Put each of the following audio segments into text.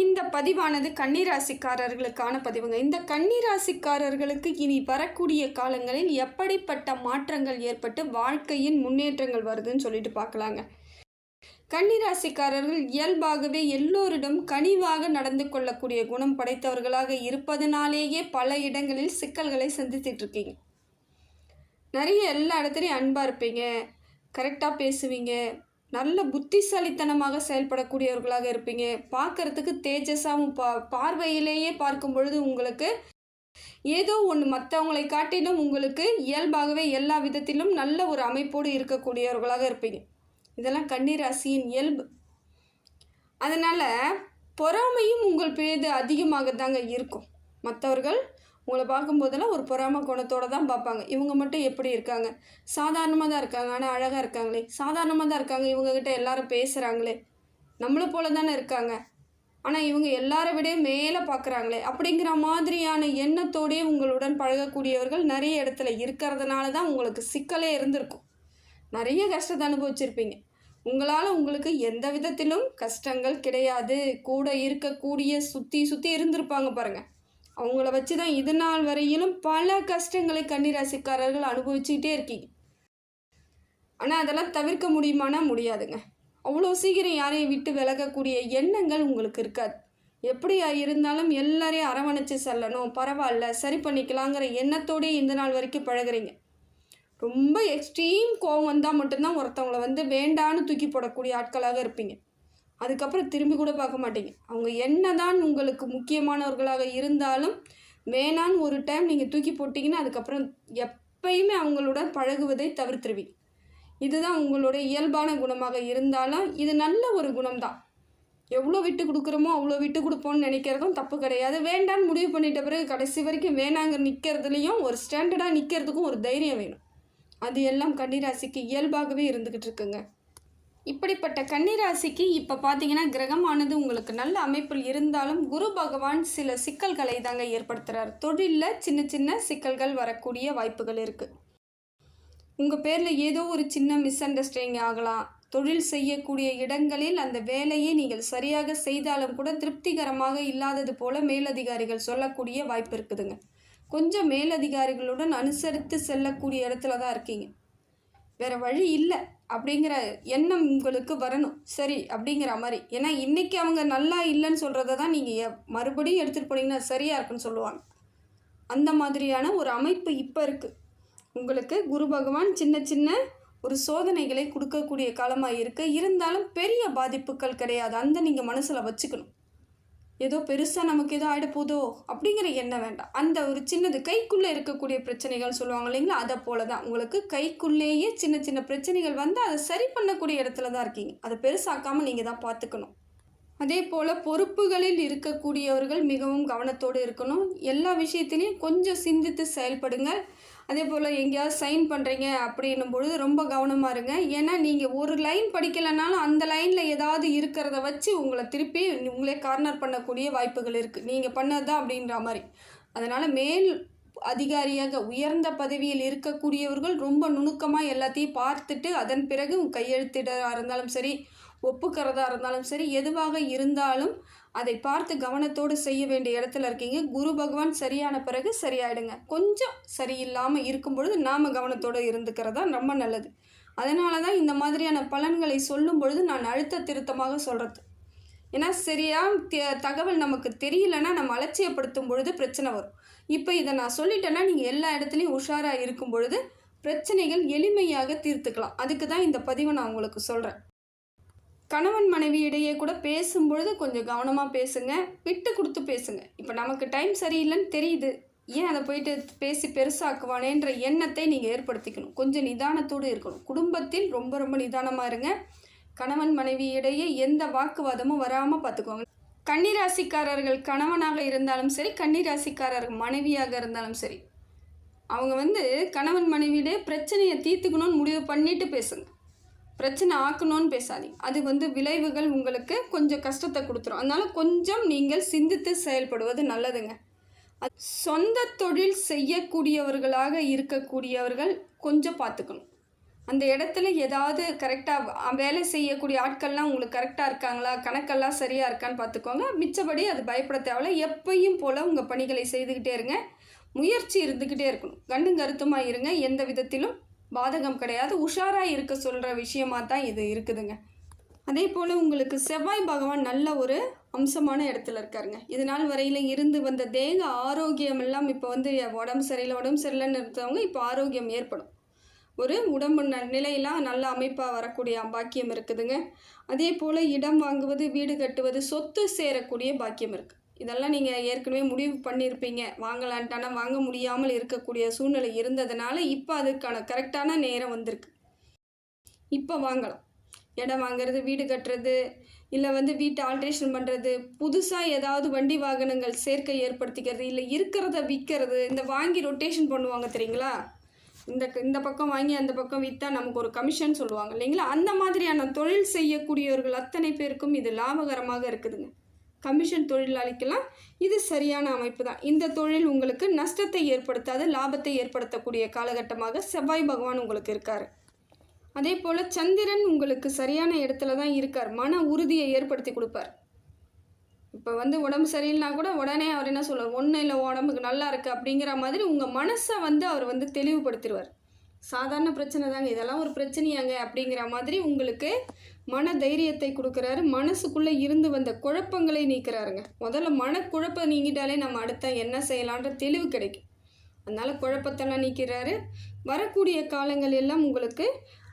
இந்த பதிவானது கன்னிராசிக்காரர்களுக்கான பதிவுங்க. இந்த கன்னிராசிக்காரர்களுக்கு இனி வரக்கூடிய காலங்களில் எப்படிப்பட்ட மாற்றங்கள் ஏற்பட்டு வாழ்க்கையின் முன்னேற்றங்கள் வருதுன்னு சொல்லிட்டு பார்க்கலாங்க கன்னிராசிக்காரர்கள் இயல்பாகவே எல்லோரிடம் கனிவாக நடந்து கொள்ளக்கூடிய குணம் படைத்தவர்களாக இருப்பதனாலேயே பல இடங்களில் சிக்கல்களை சந்தித்துட்டு இருக்கீங்க. நிறைய எல்லா இடத்துலையும் அன்பாக இருப்பீங்க. கரெக்டாக பேசுவீங்க. நல்ல புத்திசாலித்தனமாக செயல்படக்கூடியவர்களாக இருப்பீங்க. பார்க்கறதுக்கு தேஜஸாகவும் பா பார்வையிலேயே பார்க்கும் பொழுது உங்களுக்கு ஏதோ ஒன்று மற்றவங்களை காட்டிலும் உங்களுக்கு இயல்பாகவே எல்லா விதத்திலும் நல்ல ஒரு அமைப்போடு இருக்கக்கூடியவர்களாக இருப்பீங்க. இதெல்லாம் கன்னிராசியின் இயல்பு. அதனால் பொறாமையும் உங்கள் பேது அதிகமாக தாங்க இருக்கும். மற்றவர்கள் உங்களை பார்க்கும்போதெல்லாம் ஒரு பொறாமை குணத்தோடு தான் பார்ப்பாங்க. இவங்க மட்டும் எப்படி இருக்காங்க? சாதாரணமாக தான் இருக்காங்க. ஆனால் அழகாக இருக்காங்களே. சாதாரணமாக தான் இருக்காங்க. இவங்கக்கிட்ட எல்லாரும் பேசுகிறாங்களே நம்மளை போல தானே இருக்காங்க. ஆனால் இவங்க எல்லாரை விட மேலே பார்க்குறாங்களே அப்படிங்கிற மாதிரியான எண்ணத்தோடயே உங்களுடன் பழகக்கூடியவர்கள் நிறைய இடத்துல இருக்கிறதுனால தான் உங்களுக்கு சிக்கலே இருந்திருக்கும். நிறைய கஷ்டத்தை அனுபவிச்சிருப்பீங்க. உங்களால் உங்களுக்கு எந்த விதத்திலும் கஷ்டங்கள் கிடையாது. கூட இருக்கக்கூடிய சுற்றி சுற்றி இருந்திருப்பாங்க பாருங்கள் அவங்கள வச்சு தான் இது நாள் வரையிலும் பல கஷ்டங்களை கன்னிராசிக்காரர்கள் அனுபவிச்சுக்கிட்டே இருக்கீங்க. ஆனால் அதெல்லாம் தவிர்க்க முடியுமானா முடியாதுங்க. அவ்வளோ சீக்கிரம் யாரையும் விட்டு விலகக்கூடிய எண்ணங்கள் உங்களுக்கு இருக்காது. எப்படியா இருந்தாலும் எல்லாரையும் அரவணைச்சு செல்லணும் பரவாயில்ல சரி பண்ணிக்கலாங்கிற எண்ணத்தோடயே இந்த நாள் வரைக்கும் பழகுறீங்க. ரொம்ப எக்ஸ்ட்ரீம் கோவம் வந்தால் மட்டும்தான் ஒருத்தவங்கள வந்து வேண்டான்னு தூக்கி போடக்கூடிய ஆட்களாக இருப்பீங்க. அதுக்கப்புறம் திரும்பி கூட பார்க்க மாட்டீங்க. அவங்க என்னதான் உங்களுக்கு முக்கியமானவர்களாக இருந்தாலும் வேணான்னு ஒரு டைம் நீங்கள் தூக்கி போட்டிங்கன்னா அதுக்கப்புறம் எப்பயுமே அவங்களுடன் பழகுவதை தவிர்த்துருவீங்க. இதுதான் உங்களுடைய இயல்பான குணமாக இருந்தாலும் இது நல்ல ஒரு குணம்தான். எவ்வளோ விட்டு கொடுக்குறோமோ அவ்வளோ விட்டு கொடுப்போம்னு நினைக்கிறதும் தப்பு கிடையாது. வேண்டான்னு முடிவு பண்ணிட்ட பிறகு கடைசி வரைக்கும் வேணாங்க நிற்கிறதுலையும் ஒரு ஸ்டாண்டர்டாக நிற்கிறதுக்கும் ஒரு தைரியம் வேணும். அது எல்லாம் கன்னிராசிக்கு இயல்பாகவே இருந்துக்கிட்டு இருக்குங்க. இப்படிப்பட்ட கன்னிராசிக்கு இப்போ பார்த்தீங்கன்னா கிரகமானது உங்களுக்கு நல்ல அமைப்பில் இருந்தாலும் குரு பகவான் சில சிக்கல்களை தாங்க ஏற்படுத்துகிறார் தொழிலில் சின்ன சின்ன சிக்கல்கள் வரக்கூடிய வாய்ப்புகள் இருக்குது உங்கள் பேரில் ஏதோ ஒரு சின்ன மிஸ் அண்டர்ஸ்டாண்டிங் ஆகலாம். தொழில் செய்யக்கூடிய இடங்களில் அந்த வேலையை நீங்கள் சரியாக செய்தாலும் கூட திருப்திகரமாக இல்லாதது போல மேலதிகாரிகள் சொல்லக்கூடிய வாய்ப்பு இருக்குதுங்க. கொஞ்சம் மேலதிகாரிகளுடன் அனுசரித்து செல்லக்கூடிய இடத்துல தான் இருக்கீங்க. வேற வழி இல்லை அப்படிங்கிற எண்ணம் உங்களுக்கு வரணும். சரி அப்படிங்கிற மாதிரி. ஏன்னா இன்றைக்கி அவங்க நல்லா இல்லைன்னு சொல்கிறத தான் நீங்கள் மறுபடியும் எடுத்துகிட்டு போனீங்கன்னா சரியாக இருக்குன்னு சொல்லுவாங்க. அந்த மாதிரியான ஒரு அமைப்பு இப்போ இருக்குது உங்களுக்கு குரு பகவான் சின்ன சின்ன ஒரு சோதனைகளை கொடுக்கக்கூடிய காலமாக இருக்குது இருந்தாலும் பெரிய பாதிப்புகள் கிடையாது. அந்த நீங்கள் மனசில் வச்சுக்கணும். ஏதோ பெருசாக நமக்கு ஏதோ ஆகிட போதோ அப்படிங்கிற எண்ணம் வேண்டாம். அந்த ஒரு சின்னது கைக்குள்ளே இருக்கக்கூடிய பிரச்சனைகள் சொல்லுவாங்க இல்லைங்களா? அதை போல தான் உங்களுக்கு கைக்குள்ளேயே சின்ன சின்ன பிரச்சனைகள் வந்து அதை சரி பண்ணக்கூடிய இடத்துல தான் இருக்கீங்க. அதை பெருசாக்காமல் நீங்கள் தான் பார்த்துக்கணும். அதே போல் பொறுப்புகளில் இருக்கக்கூடியவர்கள் மிகவும் கவனத்தோடு இருக்கணும். எல்லா விஷயத்திலையும் கொஞ்சம் சிந்தித்து செயல்படுங்க அதே போல் எங்கேயாவது சைன் பண்ணுறீங்க அப்படின்னும் பொழுது ரொம்ப கவனமாக இருங்க. ஏன்னா நீங்கள் ஒரு லைன் படிக்கலைனாலும் அந்த லைனில் ஏதாவது இருக்கிறத வச்சு உங்களை திருப்பி உங்களே கார்னர் பண்ணக்கூடிய வாய்ப்புகள் இருக்குது நீங்கள் பண்ணது தான் அப்படின்ற மாதிரி. அதனால் மேல் அதிகாரியாக உயர்ந்த பதவியில் இருக்கக்கூடியவர்கள் ரொம்ப நுணுக்கமாக எல்லாத்தையும் பார்த்துட்டு அதன் பிறகு கையெழுத்திடா இருந்தாலும் சரி ஒப்புக்கிறதா இருந்தாலும் சரி எதுவாக இருந்தாலும் அதை பார்த்து கவனத்தோடு செய்ய வேண்டிய இடத்துல இருக்கீங்க. குரு பகவான் சரியான பிறகு சரியாயிடுங்க. கொஞ்சம் சரியில்லாமல் இருக்கும் பொழுது நாம் கவனத்தோடு இருந்துக்கிறதா ரொம்ப நல்லது. அதனால தான் இந்த மாதிரியான பலன்களை சொல்லும் பொழுது நான் அழுத்த திருத்தமாக சொல்கிறது ஏன்னா சரியாக தகவல் நமக்கு தெரியலன்னா நம்ம அலட்சியப்படுத்தும் பொழுது பிரச்சனை வரும். இப்போ இதை நான் சொல்லிட்டேன்னா நீங்கள் எல்லா இடத்துலையும் உஷாராக இருக்கும் பொழுது பிரச்சனைகள் எளிமையாக தீர்த்துக்கலாம். அதுக்கு தான் இந்த பதிவை நான் உங்களுக்கு சொல்கிறேன் கணவன் மனைவி இடையே கூட பேசும்பொழுது கொஞ்சம் கவனமாக பேசுங்க. விட்டு கொடுத்து பேசுங்க. இப்போ நமக்கு டைம் சரியில்லைன்னு தெரியுது. ஏன் அதை போயிட்டு பேசி பெருசாக்குவானேன்ற எண்ணத்தை நீங்கள் ஏற்படுத்திக்கணும். கொஞ்சம் நிதானத்தோடு இருக்கணும். குடும்பத்தில் ரொம்ப ரொம்ப நிதானமாக இருங்க. கணவன் மனைவி இடையே எந்த வாக்குவாதமும் வராமல் பார்த்துக்கோங்க. கன்னிராசிக்காரர்கள் கணவனாக இருந்தாலும் சரி கன்னிராசிக்காரர்கள் மனைவியாக இருந்தாலும் சரி அவங்க வந்து கணவன் மனைவியிடையே பிரச்சனையை தீர்த்துக்கணும்னு முடிவு பண்ணிட்டு பேசுங்க. பிரச்சனை ஆக்கணும்னு பேசாதீங்க. அது வந்து விளைவுகள் உங்களுக்கு கொஞ்சம் கஷ்டத்தை கொடுத்துரும். அதனால் கொஞ்சம் நீங்கள் சிந்தித்து செயல்படுவது நல்லதுங்க. சொந்த தொழில் செய்யக்கூடியவர்களாக இருக்கக்கூடியவர்கள் கொஞ்சம் பார்த்துக்கணும். அந்த இடத்துல ஏதாவது கரெக்டாக வேலை செய்யக்கூடிய ஆட்கள்லாம் உங்களுக்கு கரெக்டாக இருக்காங்களா? கணக்கெல்லாம் சரியாக இருக்கான்னு பார்த்துக்கோங்க. மிச்சபடி அது பயப்பட தேவையில்ல. எப்பையும் போல் உங்கள் பணிகளை செய்துக்கிட்டே இருங்க. முயற்சி இருந்துக்கிட்டே இருக்கணும். கண்டும் கருத்துமாக இருங்க. எந்த விதத்திலும் பாதகம் கிடையாது. உஷாராக இருக்க சொல்கிற விஷயமாக தான் இது இருக்குதுங்க. அதே போல் உங்களுக்கு செவ்வாய் பகவான் நல்ல ஒரு அம்சமான இடத்துல இருக்காருங்க. இது நாள் வரையில் இருந்து வந்த தேக ஆரோக்கியம் எல்லாம் இப்போ வந்து உடம்பு சரியில்லை உடம்பு சரியில்லைன்னு இருந்தவங்க இப்போ ஆரோக்கியம் ஏற்படும். ஒரு உடம்பு ந நிலையெல்லாம் நல்ல அமைப்பாக வரக்கூடிய பாக்கியம் இருக்குதுங்க. அதே போல் இடம் வாங்குவது வீடு கட்டுவது சொத்து சேரக்கூடிய பாக்கியம் இருக்குது இதெல்லாம் நீங்கள் ஏற்கனவே முடிவு பண்ணியிருப்பீங்க வாங்கலான்ட்டானா வாங்க முடியாமல் இருக்கக்கூடிய சூழ்நிலை இருந்ததுனால இப்போ அதுக்கான கரெக்டான நேரம் வந்திருக்கு. இப்போ வாங்கலாம். இடம் வாங்குறது வீடு கட்டுறது இல்லை வந்து வீட்டை ஆல்ட்ரேஷன் பண்ணுறது புதுசாக ஏதாவது வண்டி வாகனங்கள் சேர்க்கை ஏற்படுத்திக்கிறது இல்லை இருக்கிறத விற்கிறது இந்த வாங்கி ரொட்டேஷன் பண்ணுவாங்க தெரியுங்களா? இந்த இந்த பக்கம் வாங்கி அந்த பக்கம் விற்றா நமக்கு ஒரு கமிஷன் சொல்லுவாங்க இல்லைங்களா? அந்த மாதிரியான தொழில் செய்யக்கூடியவர்கள் அத்தனை பேருக்கும் இது லாபகரமாக இருக்குதுங்க. கமிஷன் தொழிலாளிக்கெல்லாம் இது சரியான அமைப்பு தான். இந்த தொழில் உங்களுக்கு நஷ்டத்தை ஏற்படுத்தாது லாபத்தை ஏற்படுத்தக்கூடிய காலகட்டமாக செவ்வாய் பகவான் உங்களுக்கு இருக்கார். அதே போல் சந்திரன் உங்களுக்கு சரியான இடத்துல தான் இருக்கார். மன உறுதியை ஏற்படுத்தி கொடுப்பார். இப்போ வந்து உடம்பு சரியில்லைனா கூட உடனே அவர் என்ன சொல்லுவார் ஒன்றும் இல்லை உடம்புக்கு நல்லா இருக்குது அப்படிங்கிற மாதிரி உங்கள் மனசை வந்து அவர் வந்து தெளிவுபடுத்திடுவார். சாதாரண பிரச்சனை தாங்க. இதெல்லாம் ஒரு பிரச்சனையாங்க அப்படிங்கிற மாதிரி உங்களுக்கு மன தைரியத்தை கொடுக்குறாரு. மனசுக்குள்ளே இருந்து வந்த குழப்பங்களை நீக்கிறாருங்க. முதல்ல மனக்குழப்பம் நீங்கிட்டாலே நம்ம அடுத்த என்ன செய்யலான்ற தெளிவு கிடைக்கும். அதனால் குழப்பத்தெல்லாம் நீக்கிறாரு. வரக்கூடிய காலங்கள் எல்லாம் உங்களுக்கு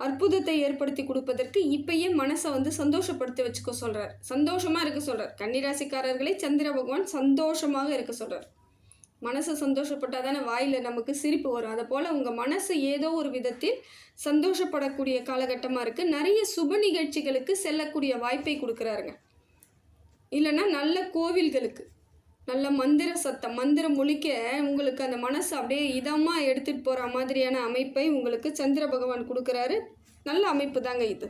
அற்புதத்தை ஏற்படுத்தி கொடுப்பதற்கு இப்பயே மனசை வந்து சந்தோஷப்படுத்தி வச்சுக்க சொல்கிறார் சந்தோஷமாக இருக்க சொல்கிறார் கன்னிராசிக்காரர்களை சந்திர பகவான் சந்தோஷமாக இருக்க சொல்கிறார் மனசு சந்தோஷப்பட்டால் தானே வாயில் நமக்கு சிரிப்பு வரும். அதை போல் உங்கள் மனசு ஏதோ ஒரு விதத்தில் சந்தோஷப்படக்கூடிய காலகட்டமாக இருக்குது நிறைய சுப நிகழ்ச்சிகளுக்கு செல்லக்கூடிய வாய்ப்பை கொடுக்குறாருங்க. இல்லைன்னா நல்ல கோவில்களுக்கு நல்ல மந்திர சத்தம் மந்திரம் ஒழிக்க உங்களுக்கு அந்த மனசு அப்படியே இதமாக எடுத்துகிட்டு போகிற மாதிரியான அமைப்பை உங்களுக்கு சந்திர பகவான் கொடுக்குறாரு. நல்ல அமைப்பு தாங்க இது.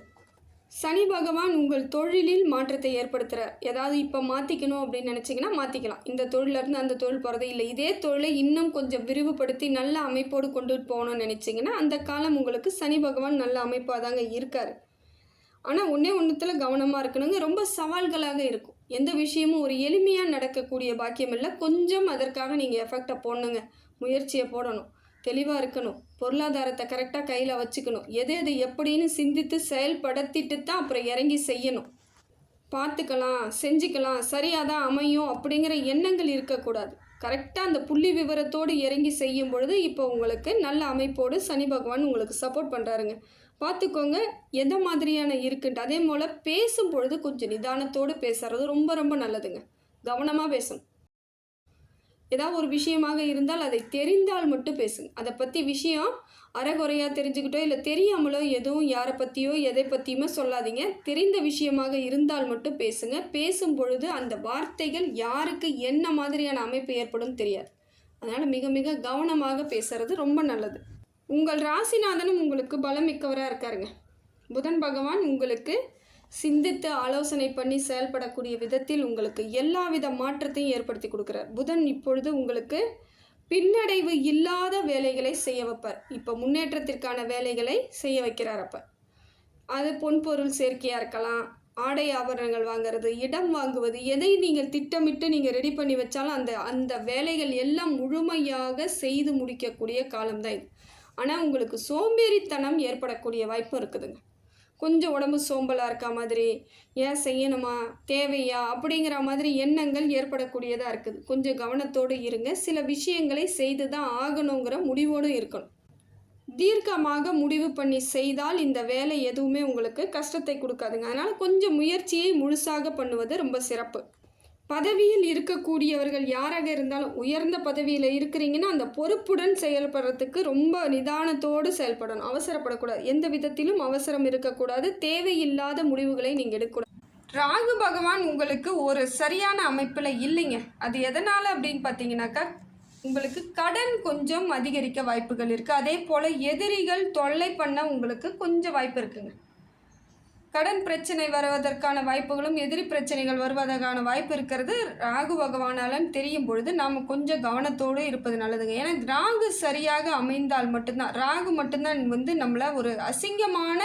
சனி பகவான் உங்கள் தொழிலில் மாற்றத்தை ஏற்படுத்துகிறார் ஏதாவது இப்போ மாற்றிக்கணும் அப்படின்னு நினச்சிங்கன்னா மாற்றிக்கலாம் இந்த தொழிலேருந்து அந்த தொழில் போகிறது இல்லை. இதே தொழிலை இன்னும் கொஞ்சம் விரிவுபடுத்தி நல்ல அமைப்போடு கொண்டுட்டு போகணும்னு நினச்சிங்கன்னா அந்த காலம் உங்களுக்கு சனி பகவான் நல்ல அமைப்பாக தாங்க இருக்கார். ஆனால் ஒன்றே ஒன்றுத்தில் கவனமாக இருக்கணுங்க. ரொம்ப சவால்களாக இருக்கும். எந்த விஷயமும் ஒரு எளிமையாக நடக்கக்கூடிய பாக்கியம் இல்லை கொஞ்சம் அதற்காக நீங்கள் எஃபெக்டை போடணுங்க. முயற்சியை போடணும். தெளிவாக இருக்கணும். பொருளாதாரத்தை கரெக்டாக கையில் வச்சுக்கணும். எது எது எப்படின்னு சிந்தித்து செயல்படுத்திட்டு தான் அப்புறம் இறங்கி செய்யணும். பார்த்துக்கலாம் செஞ்சுக்கலாம். சரியாக தான் அமையும் அப்படிங்கிற எண்ணங்கள் இருக்கக்கூடாது. கரெக்டாக அந்த புள்ளி விவரத்தோடு இறங்கி செய்யும் பொழுது இப்போ உங்களுக்கு நல்ல அமைப்போடு சனி பகவான் உங்களுக்கு சப்போர்ட் பண்ணுறாருங்க பார்த்துக்கோங்க எந்த மாதிரியான இருக்குன்ட்டு. அதே போல் பேசும் பொழுது கொஞ்சம் நிதானத்தோடு பேசுறது ரொம்ப ரொம்ப நல்லதுங்க. கவனமாக பேசும் ஏதாவது ஒரு விஷயமாக இருந்தால் அதை தெரிந்தால் மட்டும் பேசுங்க. அதை பற்றி விஷயம் அறகுறையாக தெரிஞ்சுக்கிட்டோ இல்லை தெரியாமலோ எதுவும் யாரை பற்றியோ எதை பற்றியுமே சொல்லாதீங்க. தெரிந்த விஷயமாக இருந்தால் மட்டும் பேசுங்க. பேசும் பொழுது அந்த வார்த்தைகள் யாருக்கு என்ன மாதிரியான அமைப்பு ஏற்படும் தெரியாது. அதனால் மிக மிக கவனமாக பேசுறது ரொம்ப நல்லது. உங்கள் ராசிநாதனும் உங்களுக்கு பலம் மிக்கவராக இருக்காருங்க. புதன் பகவான் உங்களுக்கு சிந்தித்து ஆலோசனை பண்ணி செயல்படக்கூடிய விதத்தில் உங்களுக்கு எல்லா வித மாற்றத்தையும் ஏற்படுத்தி கொடுக்குறார். புதன் இப்பொழுது உங்களுக்கு பின்னடைவு இல்லாத வேலைகளை செய்ய வைப்பார். இப்போ முன்னேற்றத்திற்கான வேலைகளை செய்ய வைக்கிறார் அப்போ. அது பொன்பொருள் சேர்க்கையாக இருக்கலாம் ஆடை ஆபரணங்கள் வாங்கிறது இடம் வாங்குவது எதை நீங்கள் திட்டமிட்டு நீங்கள் ரெடி பண்ணி வச்சாலும் அந்த அந்த வேலைகள் எல்லாம் முழுமையாக செய்து முடிக்கக்கூடிய காலம்தான் இது. ஆனால் உங்களுக்கு சோம்பேறித்தனம் ஏற்படக்கூடிய வாய்ப்பு இருக்குதுங்க. கொஞ்சம் உடம்பு சோம்பலாக இருக்க மாதிரி ஏன் செய்யணுமா தேவையா அப்படிங்கிற மாதிரி எண்ணங்கள் ஏற்படக்கூடியதாக இருக்குது. கொஞ்சம் கவனத்தோடு இருங்க. சில விஷயங்களை செய்து தான் ஆகணுங்கிற முடிவோடு இருக்கணும். தீர்க்கமாக முடிவு பண்ணி செய்தால் இந்த வேலை எதுவுமே உங்களுக்கு கஷ்டத்தை கொடுக்காதுங்க. அதனால் கொஞ்சம் முயற்சியை முழுசாக பண்ணுவது ரொம்ப சிறப்பு. பதவியில் இருக்கக்கூடியவர்கள் யாராக இருந்தாலும் உயர்ந்த பதவியில் இருக்கிறீங்கன்னா அந்த பொறுப்புடன் செயல்படுறதுக்கு ரொம்ப நிதானத்தோடு செயல்படணும். அவசரப்படக்கூடாது. எந்த விதத்திலும் அவசரம் இருக்கக்கூடாது. தேவையில்லாத முடிவுகளை நீங்கள் எடுக்கக்கூடாது. ராகு பகவான் உங்களுக்கு ஒரு சரியான அமைப்பில் இல்லைங்க. அது எதனால் அப்படின்னு பார்த்தீங்கன்னாக்கா உங்களுக்கு கடன் கொஞ்சம் அதிகரிக்க வாய்ப்புகள் இருக்குது அதே போல் எதிரிகள் தொல்லை பண்ண உங்களுக்கு கொஞ்சம் வாய்ப்பு இருக்குங்க. கடன் பிரச்சனை வருவதற்கான வாய்ப்புகளும் எதிரி பிரச்சனைகள் வருவதற்கான வாய்ப்பு இருக்கிறது. ராகு பகவானாலன்னு தெரியும் பொழுது நாம் கொஞ்சம் கவனத்தோடு இருப்பது நல்லதுங்க. ஏன்னா ராகு சரியாக அமைந்தால் மட்டும்தான் ராகு மட்டும்தான் வந்து நம்மளை ஒரு அசிங்கமான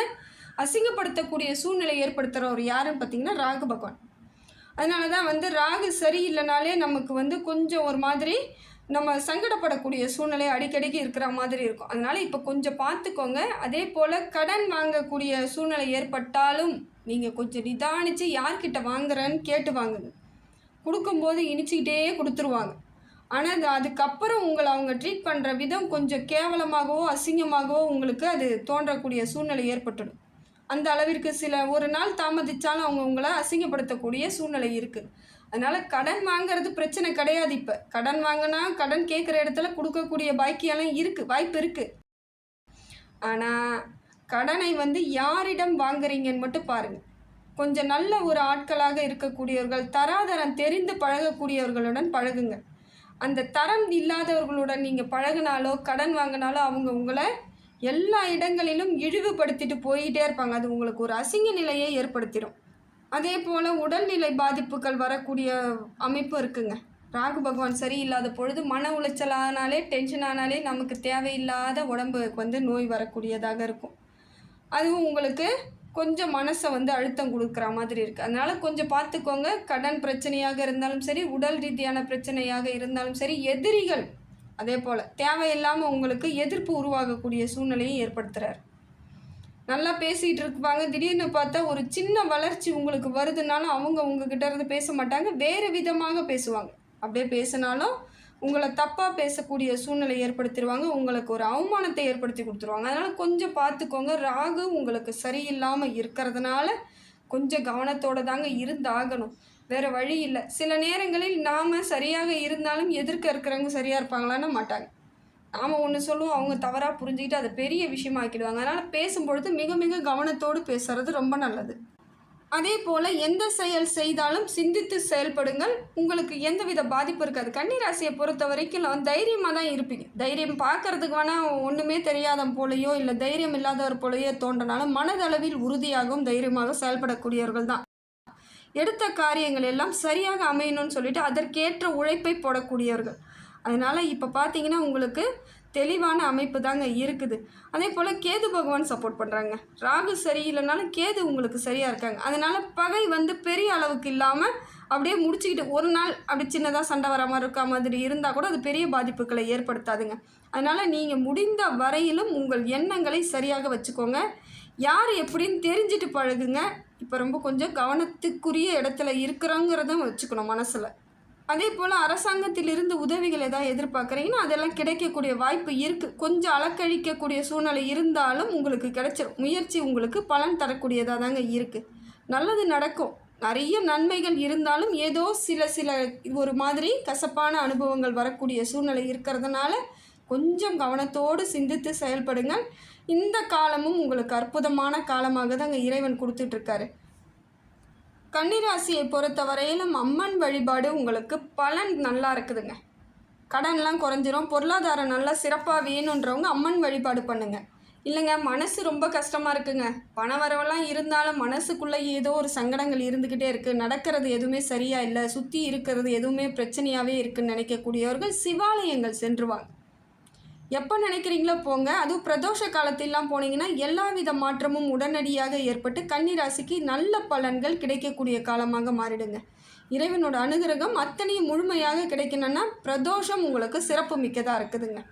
அசிங்கப்படுத்தக்கூடிய சூழ்நிலை ஏற்படுத்துகிறவர் யாருன்னு பார்த்தீங்கன்னா ராகு பகவான். அதனால தான் வந்து ராகு சரியில்லைனாலே நமக்கு வந்து கொஞ்சம் ஒரு மாதிரி நம்ம சங்கடப்படக்கூடிய சூழ்நிலை அடிக்கடிக்கு இருக்கிற மாதிரி இருக்கும். அதனால் இப்போ கொஞ்சம் பார்த்துக்கோங்க அதே போல் கடன் வாங்கக்கூடிய சூழ்நிலை ஏற்பட்டாலும் நீங்கள் கொஞ்சம் நிதானித்து யார்கிட்ட வாங்குறேன்னு கேட்டு வாங்குங்க. கொடுக்கும்போது இனிச்சிக்கிட்டே கொடுத்துருவாங்க. ஆனால் அது அதுக்கப்புறம் உங்களை அவங்க ட்ரீட் பண்ணுற விதம் கொஞ்சம் கேவலமாகவோ அசிங்கமாகவோ உங்களுக்கு அது தோன்றக்கூடிய சூழ்நிலை ஏற்பட்டுடும். அந்த அளவிற்கு சில ஒரு நாள் தாமதித்தாலும் அவங்க உங்களை அசிங்கப்படுத்தக்கூடிய சூழ்நிலை இருக்குது அதனால் கடன் வாங்கிறது பிரச்சனை கிடையாது இப்போ. கடன் வாங்கினா கடன் கேட்குற இடத்துல கொடுக்கக்கூடிய பாக்கியெல்லாம் இருக்குது வாய்ப்பு இருக்குது ஆனால் கடனை வந்து யாரிடம் வாங்குறீங்கன்னு மட்டும் பாருங்கள் கொஞ்சம் நல்ல ஒரு ஆட்களாக இருக்கக்கூடியவர்கள் தராதரம் தெரிந்து பழகக்கூடியவர்களுடன் பழகுங்க. அந்த தரம் இல்லாதவர்களுடன் நீங்கள் பழகினாலோ கடன் வாங்கினாலோ அவங்க உங்களை எல்லா இடங்களிலும் இழிவுபடுத்திட்டு போயிட்டே இருப்பாங்க. அது உங்களுக்கு ஒரு அசிங்க நிலையை ஏற்படுத்திடும் அதே போல் உடல்நிலை பாதிப்புகள் வரக்கூடிய அமைப்பு இருக்குங்க. ராகு பகவான் சரியில்லாத பொழுது மன உளைச்சல் ஆனாலே டென்ஷன் ஆனாலே நமக்கு தேவையில்லாத உடம்புக்கு வந்து நோய் வரக்கூடியதாக இருக்கும். அதுவும் உங்களுக்கு கொஞ்சம் மனசை வந்து அழுத்தம் கொடுக்குற மாதிரி இருக்குது அதனால் கொஞ்சம் பார்த்துக்கோங்க. கடன் பிரச்சனையாக இருந்தாலும் சரி உடல் ரீதியான பிரச்சனையாக இருந்தாலும் சரி எதிரிகள் அதே போல் தேவையில்லாமல் உங்களுக்கு எதிர்ப்பு உருவாகக்கூடிய சூழ்நிலையை ஏற்படுத்துகிறார் நல்லா பேசிகிட்டு இருப்பாங்க திடீர்னு பார்த்தா ஒரு சின்ன வளர்ச்சி உங்களுக்கு வருதுனாலும் அவங்க உங்ககிட்ட இருந்து பேச மாட்டாங்க. வேறு விதமாக பேசுவாங்க. அப்படியே பேசினாலும் உங்களை தப்பாக பேசக்கூடிய சூழ்நிலை ஏற்படுத்திடுவாங்க. உங்களுக்கு ஒரு அவமானத்தை ஏற்படுத்தி கொடுத்துருவாங்க. அதனால் கொஞ்சம் பார்த்துக்கோங்க. ராகு உங்களுக்கு சரியில்லாமல் இருக்கிறதுனால கொஞ்சம் கவனத்தோடு தாங்க இருந்தாகணும். வேறு வழி இல்லை. சில நேரங்களில் நாம் சரியாக இருந்தாலும் எதிர்க்க இருக்கிறவங்க சரியாக இருப்பாங்களான்னு மாட்டாங்க. நாம் ஒன்று சொல்லுவோம் அவங்க தவறாக புரிஞ்சுக்கிட்டு அதை பெரிய விஷயமா ஆக்கிடுவாங்க. அதனால் பேசும்பொழுது மிக மிக கவனத்தோடு பேசுறது ரொம்ப நல்லது. அதே போல் எந்த செயல் செய்தாலும் சிந்தித்து செயல்படுங்கள். உங்களுக்கு எந்தவித பாதிப்பு இருக்காது. கன்னிராசியை பொறுத்த வரைக்கும் தைரியமாக தான் இருப்பீங்க தைரியம் பார்க்கறதுக்கு வேணால் ஒன்றுமே தெரியாத போலையோ இல்லை தைரியம் இல்லாதவர் போலையோ தோன்றினாலும் மனதளவில் உறுதியாகவும் தைரியமாக செயல்படக்கூடியவர்கள் தான். எடுத்த காரியங்கள் எல்லாம் சரியாக அமையணும்னு சொல்லிட்டு அதற்கேற்ற உழைப்பை போடக்கூடியவர்கள். அதனால் இப்போ பார்த்தீங்கன்னா உங்களுக்கு தெளிவான அமைப்பு தாங்க இருக்குது. அதே போல் கேது பகவான் சப்போர்ட் பண்ணுறாங்க ராகு சரியில்லைனாலும் கேது உங்களுக்கு சரியாக இருக்காங்க. அதனால் பகை வந்து பெரிய அளவுக்கு இல்லாமல் அப்படியே முடிச்சுக்கிட்டு ஒரு நாள் அப்படி சின்னதாக சண்டை வர மாதிரி இருக்கா மாதிரி இருந்தால் கூட அது பெரிய பாதிப்புகளை ஏற்படுத்தாதுங்க. அதனால் நீங்கள் முடிந்த வரையிலும் உங்கள் எண்ணங்களை சரியாக வச்சுக்கோங்க. யார் எப்படின்னு தெரிஞ்சுட்டு பழகுங்க. இப்போ ரொம்ப கொஞ்சம் கவனத்துக்குரிய இடத்துல இருக்கிறோங்கிறதும் வச்சுக்கணும் மனசில். அதே போல் அரசாங்கத்திலிருந்து உதவிகள் எதாவது எதிர்பார்க்குறீங்கன்னா அதெல்லாம் கிடைக்கக்கூடிய வாய்ப்பு இருக்குது கொஞ்சம் அலக்கழிக்கக்கூடிய சூழ்நிலை இருந்தாலும் உங்களுக்கு கிடைச்சிடும் முயற்சி உங்களுக்கு பலன் தரக்கூடியதாக தாங்க இருக்குது நல்லது நடக்கும். நிறைய நன்மைகள் இருந்தாலும் ஏதோ சில சில ஒரு மாதிரி கசப்பான அனுபவங்கள் வரக்கூடிய சூழ்நிலை இருக்கிறதுனால கொஞ்சம் கவனத்தோடு சிந்தித்து செயல்படுங்கள். இந்த காலமும் உங்களுக்கு அற்புதமான காலமாக தாங்க இறைவன் கொடுத்துட்ருக்காரு கன்னிராசியை பொறுத்த வரையிலும் அம்மன் வழிபாடு உங்களுக்கு பலன் நல்லா இருக்குதுங்க. கடன்லாம் குறைஞ்சிரும். பொருளாதாரம் நல்லா சிறப்பாக வேணுன்றவங்க அம்மன் வழிபாடு பண்ணுங்க. இல்லைங்க மனசு ரொம்ப கஷ்டமாக இருக்குங்க. பண வரவெல்லாம் இருந்தாலும் மனசுக்குள்ளே ஏதோ ஒரு சங்கடங்கள் இருந்துக்கிட்டே இருக்குது நடக்கிறது எதுவுமே சரியாக இல்லை. சுற்றி இருக்கிறது எதுவுமே பிரச்சனையாகவே இருக்குதுன்னு நினைக்கக்கூடியவர்கள் சிவாலயங்கள் சென்றுவாங்க எப்போ நினைக்கிறீங்களோ போங்க. அதுவும் பிரதோஷ காலத்திலாம் போனீங்கன்னா எல்லா வித மாற்றமும் உடனடியாக ஏற்பட்டு கன்னிராசிக்கு நல்ல பலன்கள் கிடைக்கக்கூடிய காலமாக மாறிடுங்க. இறைவனோட அனுகிரகம் அத்தனையும் முழுமையாக கிடைக்கணும்னா பிரதோஷம் உங்களுக்கு சிறப்பு மிக்கதாக இருக்குதுங்க.